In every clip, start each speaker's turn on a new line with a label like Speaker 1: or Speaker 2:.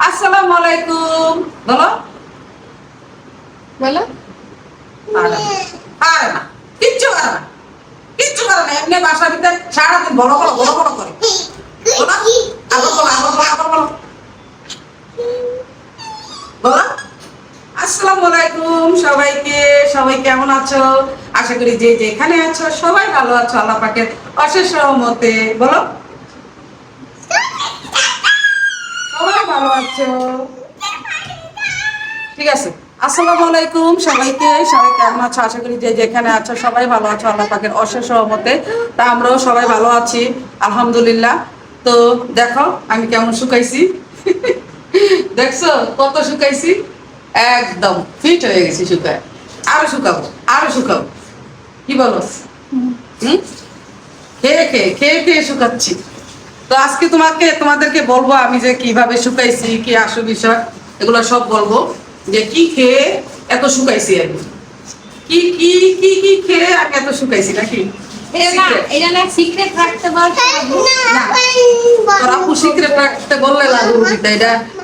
Speaker 1: আসসালামু আলাইকুম। বলো।
Speaker 2: বলো।
Speaker 1: না। কিচ্ছু না। কিচ্ছু না। এমনি বাসার ভিতরে সারাদিন বড় বড় বড় বড় করে। বলো। আবার বলো আবার বলো আবার বলো। বলো। আসসালামু আলাইকুম সবাইকে। সবাই কেমন আছো? আশা করি যে যেখানে আছো সবাই ভালো আছো আল্লাহ পাকের অশেষ রহমতে। বলো সবাই ভালো আছো? ঠিক আছে। আসসালামু আলাইকুম সবাইকে। সবাই কেমন আছো? আশা করি যে যেখানে আছো সবাই ভালো আছো, আল্লাহ পাকের অশেষ সহমতে তা আমরাও সবাই ভালো আছি, আলহামদুলিল্লাহ। তো দেখো, আমি কেমন শুকাইছি? দেখছ কত শুকাইছি? একদম ফিট হয়ে গেছি শুকায়। আরও শুকাবো আরও শুকাবো। কি বলো? হুম? খেয়ে খেয়ে খেয়ে খেয়ে শুকাচ্ছি। তো আজকে তোমাকে তোমাদেরকে বলব আমি যে কীভাবে শুকাইছি কি আসল বিষয় এগুলো সব বলব যে কি খেয়ে এত শুকাইছি আমি কি। কি কি কি খেয়ে আমি এত শুকাইছি নাকি?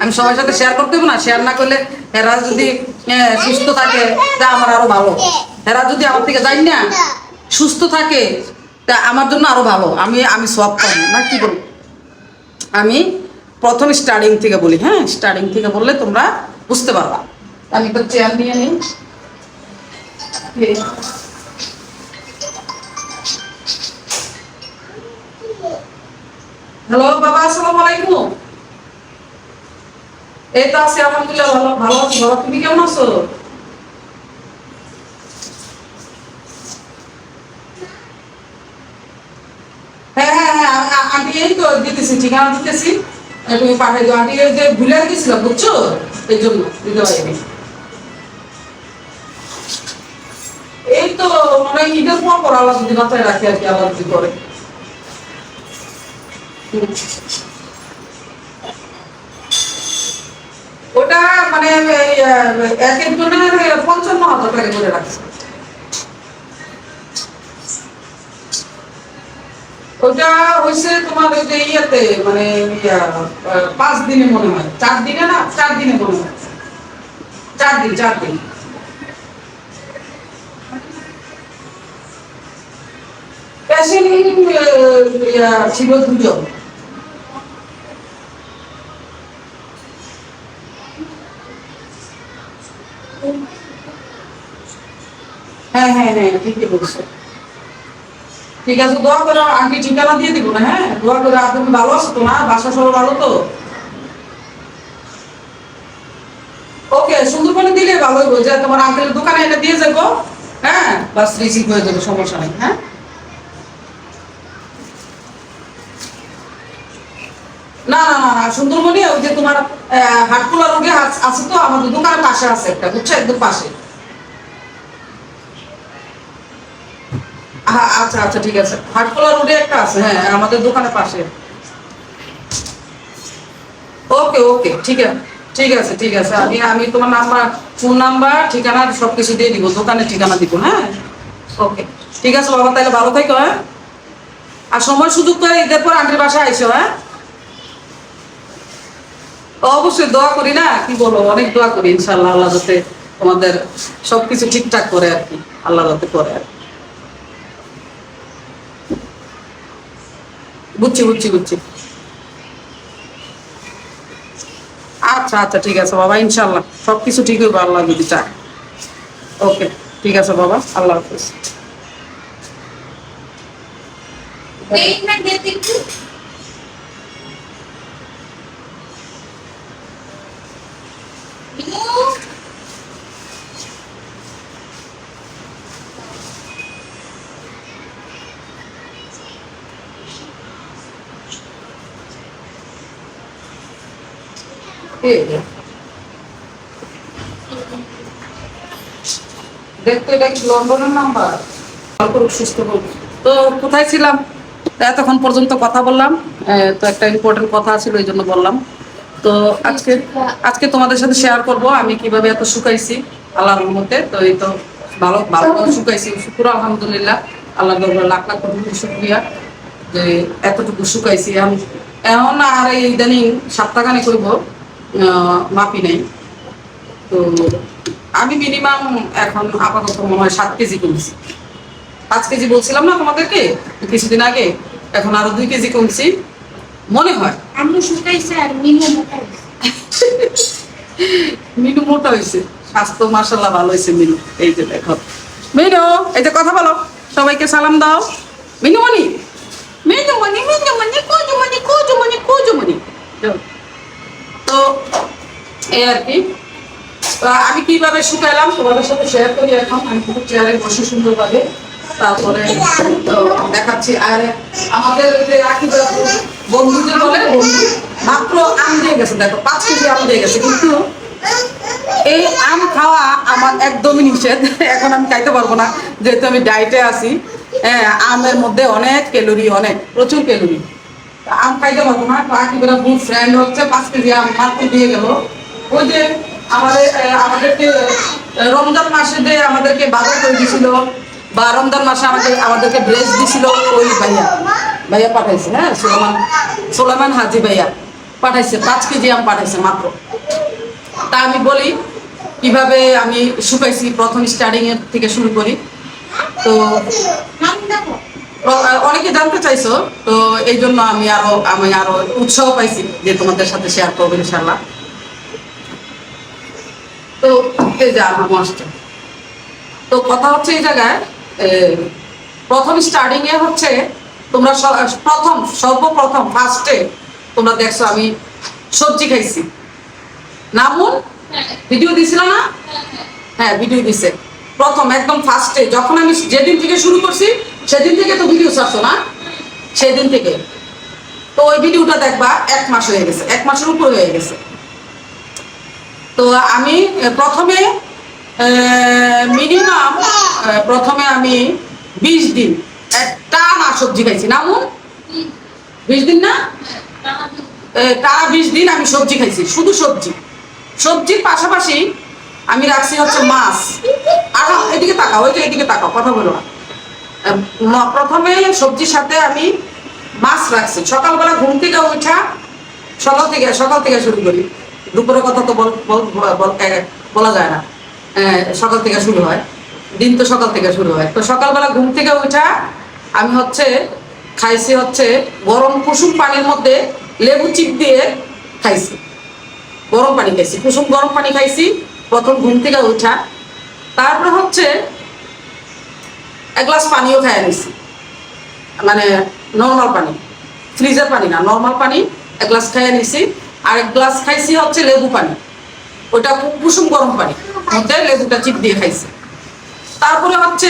Speaker 1: আমি সবার সাথে শেয়ার করতে না শেয়ার না করলে এরা যদি আহ, সুস্থ থাকে তা আমার আরও ভালো। এরা যদি আমার থেকে যাই না সুস্থ থাকে তা আমার জন্য আরও ভালো। আমি আমি সব পাই না কি বলি আমি প্রথম স্টার্টিং থেকে বলি হ্যাঁ? স্টার্টিং থেকে বললে তোমরা বুঝতে পারবা। আমি তো চেয়ার নিয়ে নিই। হ্যালো বাবা আসসালামু আলাইকুম। এই তো আছি আলহামদুলিল্লাহ ভালো ভালো আছি। বাবা তুমি কেমন আছো? হ্যাঁ হ্যাঁ হ্যাঁ আ- আ- এই তো ঠিকানা দিতেছি। তুমি পাঠাই দাও ভুলে গেছিলাম বুঝছ? দিতে পারিনি। এই তো আর কি যদি ওটা মানে এক একজনের পঞ্চান্ন হাজার টাকা করে রাখছে। ওটা হয়েছে তোমার ওই যে ইয়েতে মানে পাঁচ দিনে মনে হয়। চার দিনে না? চার দিনে মনে হয়। চার দিন চার দিন। হ্যাঁ হ্যাঁ হ্যাঁ ঠিকই বলছো। ঠিক আছে দোয়া করে আন্টি ঠিকানা দিয়ে দিব না হ্যাঁ? দোয়া করে আর তুমি ভালো আছো তো বাসা সবাই ভালো তো? ওকে সুন্দরবনে দিলে ভালো হইব যে তোমার আঙ্কেলের দোকানে এটা দিয়ে যাব হ্যাঁ? বাস রিসিভ হয়ে যাবে সমস্যা নেই হ্যাঁ? না না না না সুন্দরবনে ওই যে তোমার আহ, হাটখোলা রোগে আছে তো আমাদের দোকানের পাশে আছে একটা বুঝছ? একদম পাশে। হ্যাঁ আচ্ছা আচ্ছা ঠিক আছে। রোডে একটা আছে হ্যাঁ আমাদের দোকানের পাশে। ওকে ওকে, ঠিক আছে ঠিক আছে ঠিক আছে। আমি আমি তোমার নাম্বার ফোন নাম্বার, ঠিকানা সব কিছু দিয়ে দিব দোকানের ঠিকানা দিব হ্যাঁ? ওকে, ঠিক আছে বাবা, তাহলে ভালো থাকো হ্যাঁ? আর সময় সুযোগ করে ঈদের পর আন্টির বাসায় আইসো হ্যাঁ? অবশ্যই দোয়া করি না, কি বলব, অনেক দোয়া করি ইনশাল্লাহ আল্লাহ যাতে তোমাদের সবকিছু ঠিকঠাক করে আর কি, আল্লাহ যাতে করে আর কি। বুঝছি বুঝছি বুঝছি। আচ্ছা আচ্ছা ঠিক আছে বাবা ইনশাল্লাহ সবকিছু ঠিক হইবো, আল্লাহ যদি চায় ওকে, ঠিক আছে বাবা, আল্লাহ হাফিজ
Speaker 2: ট্রিটমেন্ট দিয়ে দিচ্ছি
Speaker 1: কোথায় ছিলাম? এতক্ষণ পর্যন্ত কথা বললাম। তো একটা ইম্পর্টেন্ট কথা ছিল ওই জন্য বললাম। তো আজকে আজকে তোমাদের সাথে শেয়ার করব। আমি কীভাবে এত শুকাইছি? আল্লাহর রহমতে। তো এই তো ভালো ভালো শুকাইছি। শুক্র, আলহামদুলিল্লাহ। আল্লাহ লাখ লাখ শুক্রিয়া যে এতটুকু শুকাইছি। এখন এখন আর এই ইদানিং সপ্তাহখানে করব মাপি নাই। তো আমি মিনিমাম এখন আপাতত মনে হয় সাত কেজি কমছি। পাঁচ কেজি বলছিলাম না তোমাদেরকে? কিছুদিন আগে। এখন আরও দুই কেজি কমছি। মনে হয়।
Speaker 2: আমি শুকাইছে আর মিনু মোটাইছে
Speaker 1: মিনু মোটা হয়েছে স্বাস্থ্য মাসাল্লাহ ভালো হয়েছে মিনু। এই যে দেখো। মিনু এই যে কথা বলো। সবাইকে সালাম দাও। মিনুমণি। মিনুমণি মিনুমণি কুজুমণি কুজুমণি কুজুমণি। তো এই আর কি। আমি কীভাবে শুকাইলাম তোমাদের সাথে শেয়ার করি এখন। আমি খুব চেয়ারে বসে সুন্দরভাবে। তারপরে দেখাচ্ছি। আর আমাদের যে বন্ধুদের বলে বন্ধু মাত্র আম দিয়ে গেছে, দেখো, পাঁচ কেজি আম দিয়ে গেছে। কিন্তু এই আম খাওয়া আমার একদমই নিষেধ। এখন আমি খাইতে পারব না, যেহেতু আমি ডায়েটে আছি। হ্যাঁ আমের মধ্যে অনেক ক্যালোরি অনেক, প্রচুর ক্যালোরি আম খাইতে পারব না। বাকি বেলা খুব ফ্রেন্ড হচ্ছে, পাঁচ কেজি আম মাত্র দিয়ে গেল। ওই যে আমাদের আমাদেরকে রমজান মাসে যে আমাদেরকে বাজার করে দিছিল, বা রমজান মাসে আমাদের, আমাদেরকে ড্রেস দিছিল, ওই ভাইয়া ভাইয়া পাঠাইছে হ্যাঁ সোলামান সোলামান হাজি ভাইয়া পাঠাইছে, পাঁচ কেজি আম পাঠাইছে মাত্র। তা আমি বলি, কীভাবে আমি শুকাইছি, প্রথম স্টার্টিং এর থেকে শুরু করি। তো অনেকে জানতে চাইছো, তো এই জন্য আমি আরও আমি আরও উৎসাহ পাইছি যে তোমাদের সাথে শেয়ার করব ইনশাল্লাহ তো, এই যে আমার তো কথা হচ্ছে এই জায়গায় প্রথম স্টার্টিং এ হচ্ছে তোমরা প্রথম, সর্বপ্রথম ফার্স্টে তোমরা দেখছ আমি সবজি খাইছি। নামুন ভিডিও দিছিল না? হ্যাঁ ভিডিও দিছে। প্রথম, একদম ফার্স্টে যখন আমি যেদিন থেকে শুরু করছি সেদিন থেকে তো ভিডিও ছাড়ছো না? সেদিন থেকে। তো ওই ভিডিওটা দেখবা, এক মাস হয়ে গেছে, এক মাসের উপর হয়ে গেছে। তো আমি, প্রথমে মিনিমাম প্রথমে আমি বিশ দিন একটা না সবজি খাইছি। না নামুন বিশ দিন না? টানা বিশ দিন আমি সবজি খাইছি, শুধু সবজি। সবজির পাশাপাশি আমি রাখছি হচ্ছে মাছ। আর এদিকে তাকাও, ওই যে এদিকে তাকাও, কথা বলো না। প্রথমে সবজির সাথে আমি মাছ রাখছি। সকালবেলা ঘুম থেকে উঠা, সকাল থেকে সকাল থেকে শুরু করি। দুপুরের কথা তো বল- যায় না। সকাল থেকে শুরু হয়। দিন তো সকাল থেকে শুরু হয়। তো সকালবেলা ঘুম থেকে উঠা, আমি হচ্ছে, খাইছি হচ্ছে গরম কুসুম পানির মধ্যে লেবু চিপ দিয়ে খাইছি। গরম পানি খাইছি। কুসুম গরম পানি খাইছি, প্রথম ঘুম থেকে উঠা। তারপরে হচ্ছে এক গ্লাস পানিও খাই নিছি মানে নর্মাল পানি। ফ্রিজের পানি না নর্মাল পানি এক গ্লাস খাইয়ে নিছি আর এক গ্লাস খাইছি হচ্ছে লেবু পানি। কু- কুসুম গরম পানি। মধ্যে লেবুটা চিপ দিয়ে খাইছি। তারপরে হচ্ছে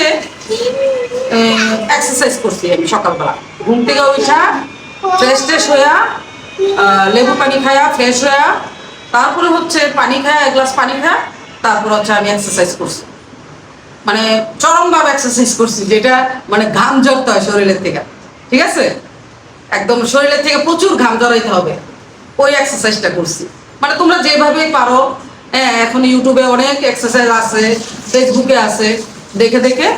Speaker 1: এক্সারসাইজ করছি আমি সকালবেলা। ঘুম থেকে উঠা ফ্রেশ ট্রেশ হইয়া লেবু পানি খায়া ফ্রেশ হইয়া, তারপরে হচ্ছে পানি খায়া এক গ্লাস পানি খায়া তারপরে হচ্ছে আমি এক্সারসাইজ করছি। মানে চরমভাবে এক্সারসাইজ করছি যেটা মানে ঘাম জড়তে হয় শরীরের থেকে। ঠিক আছে? একদম শরীরের থেকে প্রচুর ঘাম জড়াইতে হবে। ওই এক্সারসাইজটা করছি। মানে তোমরা যেভাবেই পারো হ্যাঁ এখন ইউটিউবে অনেক এক্সারসাইজ আছে ফেসবুকে আছে দেখে দেখে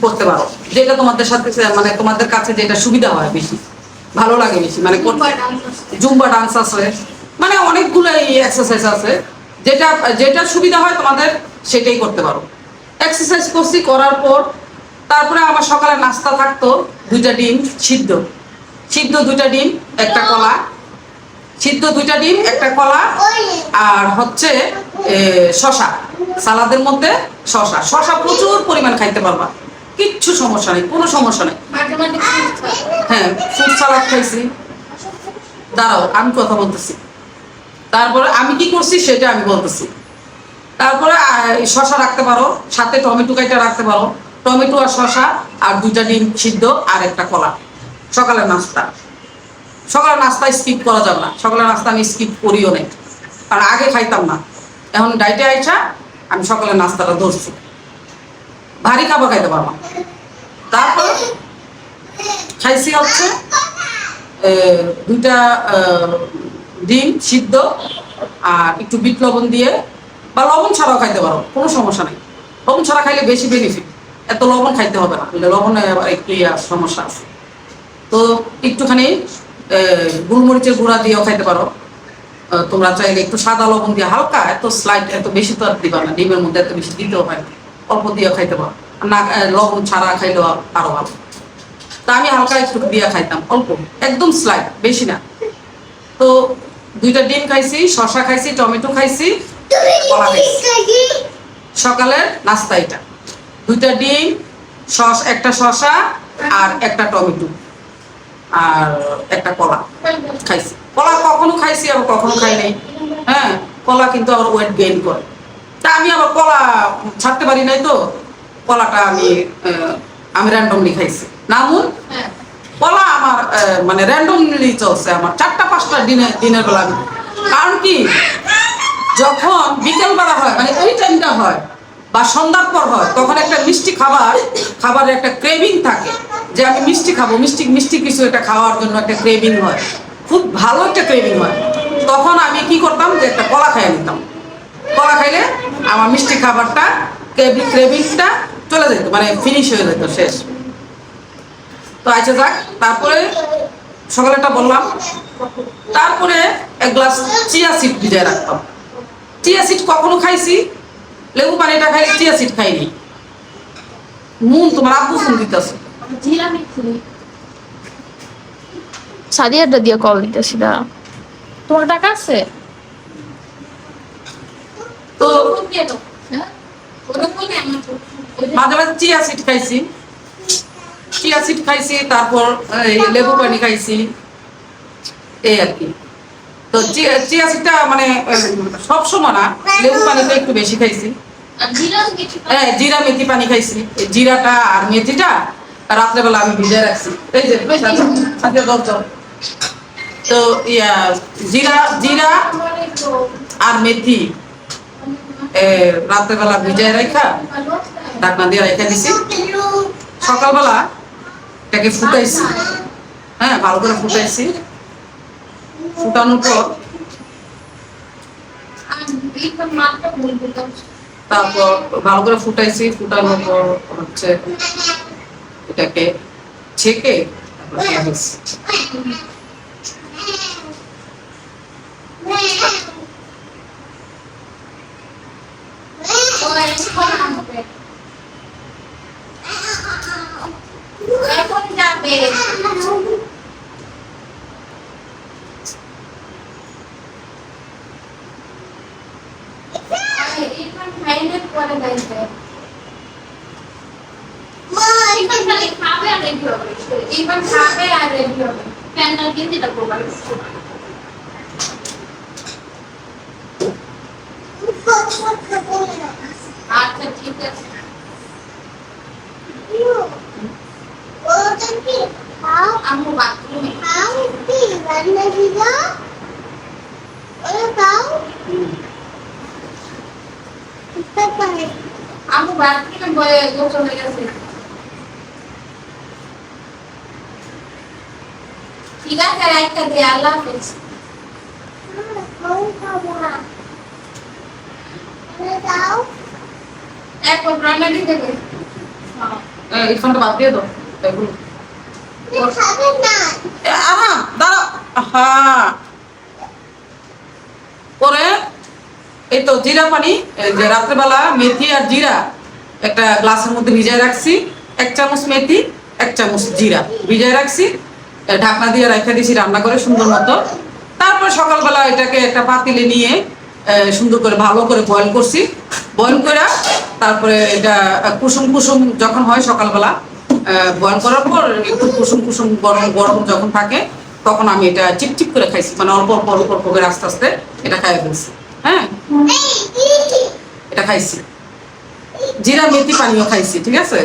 Speaker 1: করতে পারো। যেটা তোমাদের সাথে মানে তোমাদের কাছে যেটা সুবিধা হয় বেশি। ভালো লাগে বেশি। মানে জুম্বা ডান্স আছে। মানে অনেকগুলো এই এক্সারসাইজ আছে। যেটা যেটা সুবিধা হয় তোমাদের সেটাই করতে পারো। এক্সারসাইজ করছি করার পর তারপরে আমার সকালে নাস্তা থাকতো দুইটা ডিম সিদ্ধ। সিদ্ধ দুইটা ডিম একটা কলা। সিদ্ধ দুইটা ডিম একটা কলা আর হচ্ছে শশা সালাদের মধ্যে শশা শশা প্রচুর পরিমাণ খাইতে পারবা। কিচ্ছু সমস্যা নেই কোনো সমস্যা নেই। হ্যাঁ ফ্রুট সালাদ খাইছি। দাঁড়াও আমি কথা বলতেছি। তারপরে আমি কি করছি সেটা আমি বলতেছি। তারপরে শশা রাখতে পারো। সাথে টমেটো কাইটা রাখতে পারো। টমেটো আর শশা আর দুইটা ডিম সিদ্ধ আর একটা কলা। সকালের নাস্তা। সকালের নাস্তা স্কিপ করা যাবে না। সকালের নাস্তা আমি স্কিপ করিও নাই। কারণ আগে খাইতাম না। এখন ডাইটে আইসা আমি সকালের নাস্তাটা ধরছি। ভারী খাবার খাইতে পারব। তারপর খাইছি হচ্ছে দুইটা ডিম সিদ্ধ আর একটু বিট লবণ দিয়ে বা লবণ ছাড়াও খাইতে পারো, কোনো সমস্যা নেই। লবণ ছাড়া খাইলে বেশি বেনিফিট এত লবণ খাইতে হবে না লবণে আবার সমস্যা আছে। তো একটুখানি গোলমরিচের গুঁড়া দিয়েও খাইতে পারো। তোমরা চাইলে একটু সাদা লবণ দিয়ে হালকা এত স্লাইড এত বেশি তো আর দিবা না, ডিমের মধ্যে এত বেশি দিতেও হয় অল্প দিয়েও খাইতে পারো। না লবণ ছাড়া খাইলেও আরও ভালো। তা আমি হালকা একটু দিয়ে খাইতাম, অল্প, একদম স্লাইড বেশি না। তো দুইটা ডিম খাইছি শশা খাইছি, টমেটো খাইছি খাইছি সকালের নাস্তা এটা। দুইটা ডিম শস একটা আর একটা টমেটো আর একটা কলা। খাইছি। কলা কখনো খাইছি আবার কখনো খাই নাই। হ্যাঁ কলা কিন্তু আবার ওয়েট গেইন করে। তা আমি আবার কলা ছাড়তে পারি নাই তো। কলাটা আমি আমি র্যান্ডমলি খাইছি। নামুন কলা আমার মানে র্যান্ডমলি চলছে আমার। চারটা পাঁচটা দিনে দিনের বেলা কারণ কি? যখন বিকেল বেলা হয় মানে ওই টাইমটা হয়, বা সন্ধ্যার পর হয়, তখন একটা মিষ্টি খাবার খাবারের একটা ক্রেভিং থাকে, যে আমি মিষ্টি খাব, মিষ্টি মিষ্টি কিছু একটা খাওয়ার জন্য একটা ক্রেভিং হয়। খুব ভালো একটা ক্রেভিং হয়। তখন আমি কি করতাম যে একটা কলা খাইয়ে নিতাম। কলা খাইলে আমার মিষ্টি খাবারটা ক্রেভিংটা চলে যেত মানে ফিনিশ হয়ে যেত শেষ। তো আচ্ছা যাক, তারপরে সকালেটা বললাম। তারপরে এক গ্লাস চিয়া সিড ভিজায় রাখতাম। চিয়া সিড কখনো খাইছি? লেবু পানিটা চিয়া সিড খাইনি। মুন তোমার আব্বু ফোন দিতেছে।
Speaker 3: সাদিয়াটা দিয়ে কল দিতেছি দাঁড়া। তোমার টাকা আছে?
Speaker 1: তো
Speaker 2: হ্যাঁ?
Speaker 1: মাঝে মাঝে চিয়া সিড খাইছি। চিয়া সিড খাইছি তারপর লেবু পানি খাইছি। এই আর কি। তো চিয়া সিডটা মানে সব সময় না লেবু পানিটা একটু বেশি খাইছি। হ্যাঁ জিরা মেথি পানি খাইছি। জিরাটা আর মেথিটা রাত্রেবেলা আমি ভিজে রাখছি। এই যে তো ইয়া জিরা জিরা আর মেথি এ, রাত্রেবেলা ভিজায় রাখা ঢাকনা দিয়ে রেখে দিছি। সকালবেলা এটাকে ফুটাইছি। হ্যাঁ ভালো করে ফুটাইছি। ফুটানোর পর তারপর ভালো করে ফুটাইছি ফুটানোর পর হচ্ছে এটাকে ছেঁকে
Speaker 2: এখন যাবে pang high-neck one like that. Even half a regular. Even half. Can I give it a go? ঠিক আছে একটা দিয়ে আল্লাহ হাফেজ এখন রান্না দিতে দেবে
Speaker 1: এই, এই ফোনটা বাদ দিয়ে দাও এগুলো। আহা, দাঁড়াও। আহা। পরে এই তো জিরা পানি যে রাত্রেবেলা মেথি আর জিরা একটা গ্লাসের মধ্যে ভিজায় রাখছি। এক চামচ মেথি এক চামচ জিরা ভিজায় রাখছি। ঢাকনা দিয়ে রেখে দিয়েছি রান্না করে সুন্দর মতো। তারপর সকালবেলা এটাকে একটা পাতিলে নিয়ে সুন্দর করে ভালো করে বয়েল করছি। বয়েল করে তারপরে এটা কুসুম কুসুম যখন হয় সকালবেলা বয়েল করার পর একটু কুসুম কুসুম গরম গরম যখন থাকে তখন আমি এটা চিপচিপ করে খাইছি। মানে অল্প অল্প অল্প অল্প করে আস্তে আস্তে এটা খাই ফেলছি। হ্যাঁ? এটা খাইছি। জিরা মেথি পানিও খাইছি ঠিক আছে?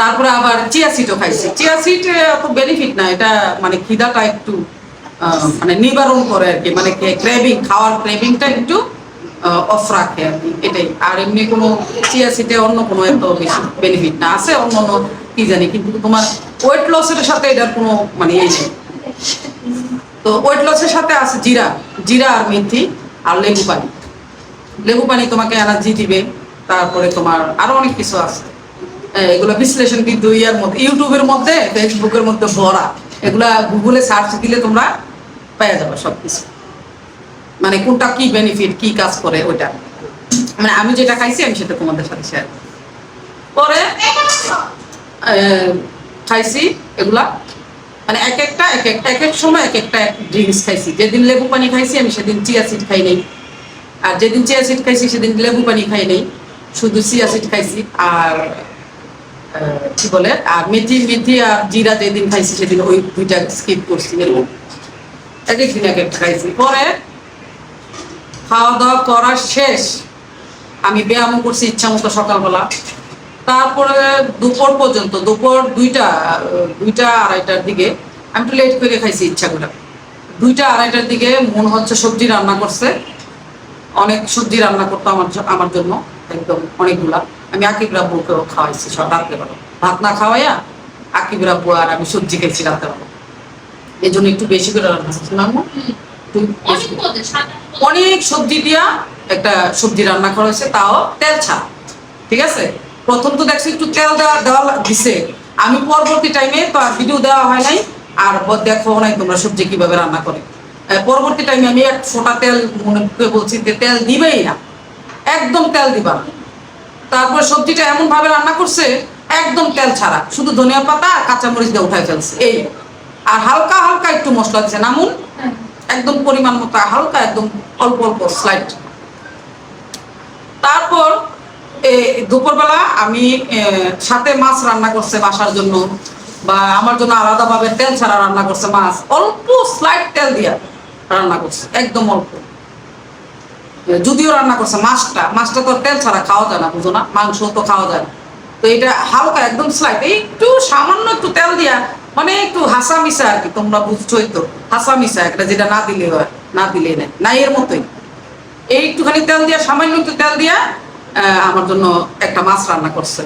Speaker 1: তারপরে আবার চিয়া সিটও খাইছি। চিয়া সিট অত বেনিফিট না, এটা মানে খিদাটা একটু মানে নিবারণ করে আর কি মানে ক্রেভিং খাওয়ার ক্রেভিংটা একটু অফ রাখে আর কি, এটাই। আর এমনি কোনো চিয়া সিটে অন্য কোনো এত বেশি বেনিফিট না, আছে অন্য অন্য, কি জানি, কিন্তু তোমার ওয়েট লসের সাথে এটার কোনো মানে এই নেই। তো ওয়েট লসের সাথে আছে জিরা জিরা আর মেথি আর লেবু পানি। লেবু পানি তোমাকে এনার্জি দিবে, তারপরে তোমার আরও অনেক কিছু আছে। এগুলো বিশ্লেষণ কিন্তু ইয়ার মধ্যে, ইউটিউবের মধ্যে, ফেসবুকের মধ্যে ভরা। এগুলা গুগলে সার্চ দিলে তোমরা যাবে সবকিছু। মানে কোনটা কি বেনিফিট কি কাজ করে ওইটা। মানে আমি যেটা খাইছি, আমি সেটা তোমাদের সাথে শেয়ার পরে খাইছি এগুলা। মানে এক একটা, এক এক এক এক সময় এক একটা ড্রিঙ্কস খাইছি। যেদিন লেবু পানি খাইছি, আমি সেদিন চিয়া সিড খাই নাই। আর যেদিন চিয়া সিড খাইছি, সেদিন লেবু পানি খাই নাই। শুধু চিয়া সিড খাইছি, আর কি বলে? আর মেথি মেথি আর জিরা যেদিন খাইছি সেদিন ওই দুইটা স্কিপ করছি এক এক দিন এক খাইছি। পরে খাওয়া দাওয়া করা শেষ। আমি ব্যায়াম করছি ইচ্ছা মতো সকালবেলা। তারপরে দুপুর পর্যন্ত, দুপুর দুইটা দুইটা আড়াইটার দিকে আমি একটু লেট করে খাইছি ইচ্ছা করে দুইটা আড়াইটার দিকে মন হচ্ছে সবজি রান্না করছে। অনেক সবজি রান্না করতো আমার আমার জন্য, একদম অনেকগুলা। আমি আকিব রাব্বুকেও খাওয়াইছি সব রাত্রেবেলা ভাত না খাওয়াইয়া আকিব রাব্বু আর আমি সবজি খেয়েছি রাত্রেবেলা এই জন্য একটু বেশি করে রান্না করছি।
Speaker 2: অনেক
Speaker 1: সবজি দিয়া একটা সবজি রান্না করা হয়েছে তাও তেল ছাড়া। ঠিক আছে? প্রথম তো দেখছি একটু তেল দেওয়া দেওয়া দিছে। আমি পরবর্তী টাইমে তো আর ভিডিও দেওয়া হয় নাই। আর দেখো নাই তোমরা সবজি কীভাবে রান্না করে। পরবর্তী টাইমে আমি এক ফোঁটা তেল মনে বলছি যে তেল দিবেই না। একদম তেল দিবা না। তারপর সবজিটা এমন ভাবে রান্না করছে, একদম তেল ছাড়া। শুধু ধনিয়া পাতা আর কাঁচামরিচ দিয়ে উঠাই ফেলছে। এই আর হালকা হালকা একটু মশলা দিচ্ছে। নামুন, একদম পরিমাণ মতো, হালকা একদম অল্প অল্প স্লাইড তারপর দুপুরবেলা আমি সাথে মাছ রান্না করছে বাসার জন্য, বা আমার জন্য আলাদাভাবে তেল ছাড়া রান্না করছে মাছ। অল্প স্লাইড তেল দিয়া রান্না করছে, একদম অল্প। যদিও রান্না করছে, মাছটা মাছটা তো তেল ছাড়া খাওয়া যায় না, বুঝো না? মাংস তো খাওয়া যায় না। তো এটা হালকা একদম স্লাইড একটু সামান্য একটু তেল দিয়া মানে একটু হাসা মিশা আর কি, তোমরা বুঝছোই তো হাসা মিশা একটা যেটা না দিলে হয়, না দিলে নেই, না এর মতোই। এই একটুখানি তেল দিয়া, সামান্য একটু তেল দিয়া আমার জন্য একটা মাছ রান্না করছে।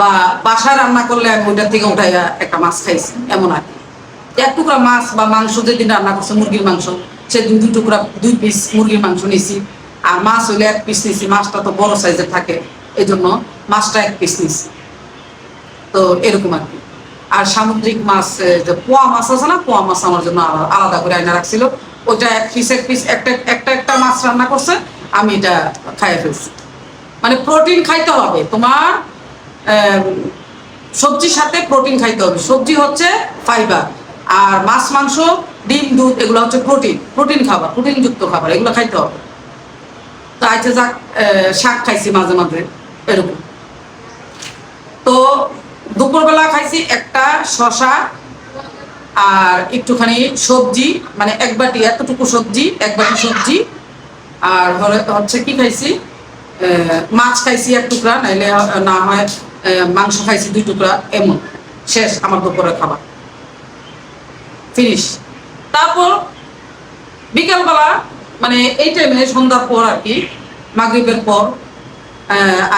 Speaker 1: বা বাসায় রান্না করলে আমি ওইটার থেকে উঠাইয়া একটা মাছ খাইছি, এমন আর কি। এক টুকরা মাছ বা মাংস যেদিন রান্না করছে, মুরগির মাংস সেদিন দুই টুকরা, দুই পিস মুরগির মাংস নিছি। আর মাছ হইলে এক পিস নিছি, মাছটা তো বড় সাইজের থাকে এই জন্য মাছটা এক পিস নিছি। তো এরকম আর কি। আর সামুদ্রিক মাছ যে পোয়া মাছ আছে না, পোয়া মাছ আমার জন্য আলা- আলাদা করে আয়না রাখছিল। ওটা এক পিস এক পিস একটা একটা একটা মাছ রান্না করছে, আমি এটা খাইয়ে ফেলছি। মানে প্রোটিন খাইতে হবে, তোমার সবজির সাথে প্রোটিন খাইতে হবে। সবজি হচ্ছে ফাইবার আর মাছ, মাংস, ডিম, দুধ, এগুলো হচ্ছে প্রোটিন প্রোটিন খাবার প্রোটিনযুক্ত খাবার, এগুলো খাইতে হবে। আচ্ছা যাক শাক খাইছি মাঝে মাঝে, এরকম। তো দুপুরবেলা খাইছি একটা শশা আর একটুখানি সবজি মানে এক বাটি, এতটুকু সবজি, এক বাটি সবজি। আর হচ্ছে কি খাইছি মাছ খাইছি এক টুকরা, নাইলে না হয় মাংস খাইছি দুই টুকরা, এমন। শেষ আমার দুপুরের খাবার। ফিনিশ। তারপর বিকালবেলা মানে এই টাইমে সন্ধ্যার পর আর কি, মাগরিবের পর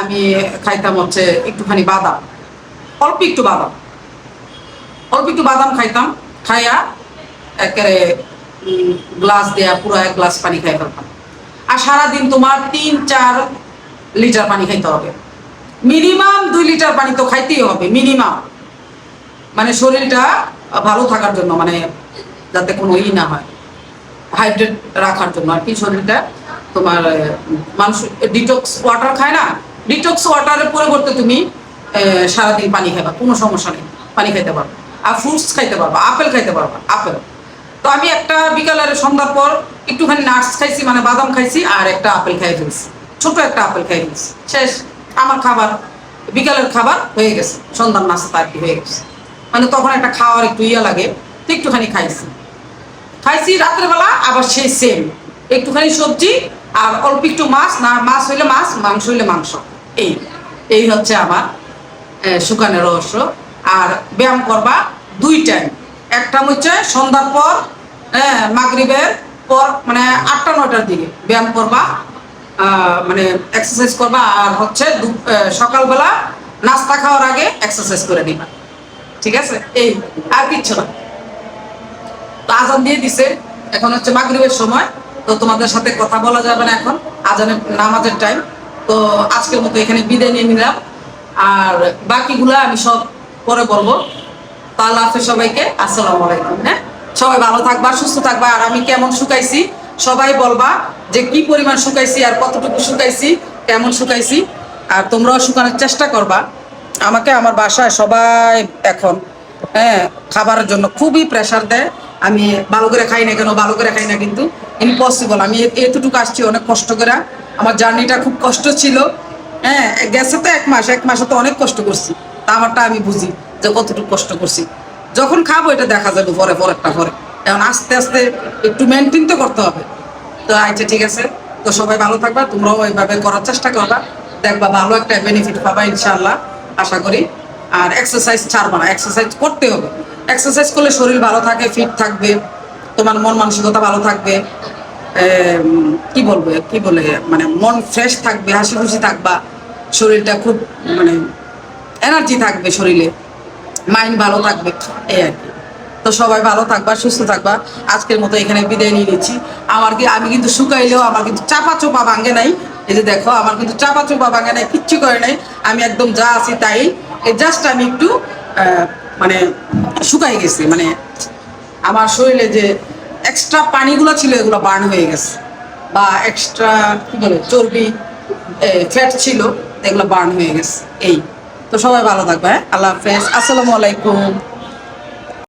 Speaker 1: আমি খাইতাম হচ্ছে একটুখানি বাদাম, অল্প একটু বাদাম। অল্প একটু বাদাম খাইতাম, খাইয়া একেবারে গ্লাস দেয়া পুরো এক গ্লাস পানি খাই ফেলতাম। আর সারাদিন তোমার তিন, চার লিটার পানি খাইতে হবে। মিনিমাম দুই লিটার পানি তো খাইতেই হবে মিনিমাম মানে শরীরটা ভালো থাকার জন্য মানে যাতে কোনো ই না হয়। হাইড্রেট রাখার জন্য। আর কি শরীরটা তোমার মানুষ ডিটক্স ওয়াটার খায় না? ডিটক্স ওয়াটারের পরিবর্তে তুমি সারাদিন পানি খাইবা, কোনো সমস্যা নেই। পানি খাইতে পারবা। আর ফ্রুটস খাইতে পারবা, আপেল খাইতে পারবা, আপেল। তো আমি একটা বিকালের সন্ধ্যার পর একটুখানি নাটস খাইছি মানে বাদাম খাইছি, আর একটা আপেল খাই ফেলছি। ছোট একটা আপেল খাই ফেলছি। শেষ, আমার খাবার, বিকালের খাবার হয়ে গেছে। সন্ধ্যার নাস্তা আর কি হয়ে গেছে। মানে তখন একটা খাওয়ার একটু ইয়ে লাগে, তো একটুখানি খাইছি। খাইছি রাত্রেবেলা, আবার সেই সেম একটুখানি সবজি আর অল্প একটু মাছ, না, মাছ হইলে মাছ, মাংস হইলে মাংস। এই এই হচ্ছে আমার শুকানের রহস্য। আর ব্যায়াম করবা দুই টাইম একটা হচ্ছে সন্ধ্যার পর মাগরিবের পর মানে আটটা, নয়টার দিকে ব্যায়াম করবা মানে এক্সারসাইজ করবা, আর হচ্ছে সকালবেলা নাস্তা খাওয়ার আগে এক্সারসাইজ করে নিবা। ঠিক আছে? এই, আর কিচ্ছু না। তো আজান দিয়ে দিছে। এখন হচ্ছে মাগরিবের সময়, তো তোমাদের সাথে কথা বলা যাবে না এখন, আজানের নামাজের টাইম তো আজকের মতো এখানে বিদায় নিয়ে নিলাম। আর বাকিগুলা আমি সব পরে বলব। তো আল্লাহ হাফেজ সবাইকে, আসসালামু আলাইকুম হ্যাঁ? সবাই ভালো থাকবা, সুস্থ থাকবা, আর আমি কেমন শুকাইছি, সবাই বলবা যে কি পরিমাণ শুকাইছি আর কতটুকু শুকাইছি, কেমন শুকাইছি, আর তোমরাও শুকানোর চেষ্টা করবা। আমাকে, আমার বাসায় সবাই এখন হ্যাঁ খাবারের জন্য খুবই প্রেশার দেয়। আমি ভালো করে খাই না কেন, ভালো করে খাই না কিন্তু ইম্পসিবল আমি এতটুকু আসছি অনেক কষ্ট করে। আমার জার্নিটা খুব কষ্ট ছিল। হ্যাঁ গেছে তো এক মাস, এক মাসে তো অনেক কষ্ট করছি। তা আমারটা আমি বুঝি যে কতটুকু কষ্ট করছি। যখন খাব এটা দেখা যাবে পরে, পরেরটা পরে। এখন আস্তে আস্তে একটু মেনটেন তো করতে হবে। তো আচ্ছা ঠিক আছে। তো সবাই ভালো থাকবা, তোমরাও এইভাবে করার চেষ্টা করবা। দেখবা ভালো একটা বেনিফিট পাবা ইনশাল্লাহ আশা করি। আর এক্সারসাইজ ছাড়বা না এক্সারসাইজ করতে হবে। এক্সারসাইজ করলে শরীর ভালো থাকে ফিট থাকবে, তোমার মন মানসিকতা ভালো থাকবে কি বলব, কি বলে মানে মন ফ্রেশ থাকবে, হাসি খুশি থাকবা, শরীরটা খুব মানে এনার্জি থাকবে শরীরে মাইন্ড ভালো থাকবে, এই আর কি। তো সবাই ভালো থাকবা, সুস্থ থাকবা, আজকের মতো এখানে বিদায় নিয়ে নিচ্ছি। আমার কি, আমি কিন্তু শুকাইলেও আমার কিন্তু চাপা চোপা ভাঙে নাই, এই যে দেখো, আমার কিন্তু চাপা চোপা ভাঙে নাই, কিচ্ছু করে নাই, আমি একদম যা আছি তাই জাস্ট আমি একটু মানে শুকাই গেছে মানে আমার শরীরে যে এক্সট্রা পানিগুলো ছিল, এগুলো বার্ন হয়ে গেছে। বা এক্সট্রা কি বলে, চর্বি ফ্যাট ছিল, এগুলো বার্ন হয়ে গেছে। এই। তো সবাই ভালো থাকবে হ্যাঁ? আল্লাহ হাফেজ। আসসালামু আলাইকুম।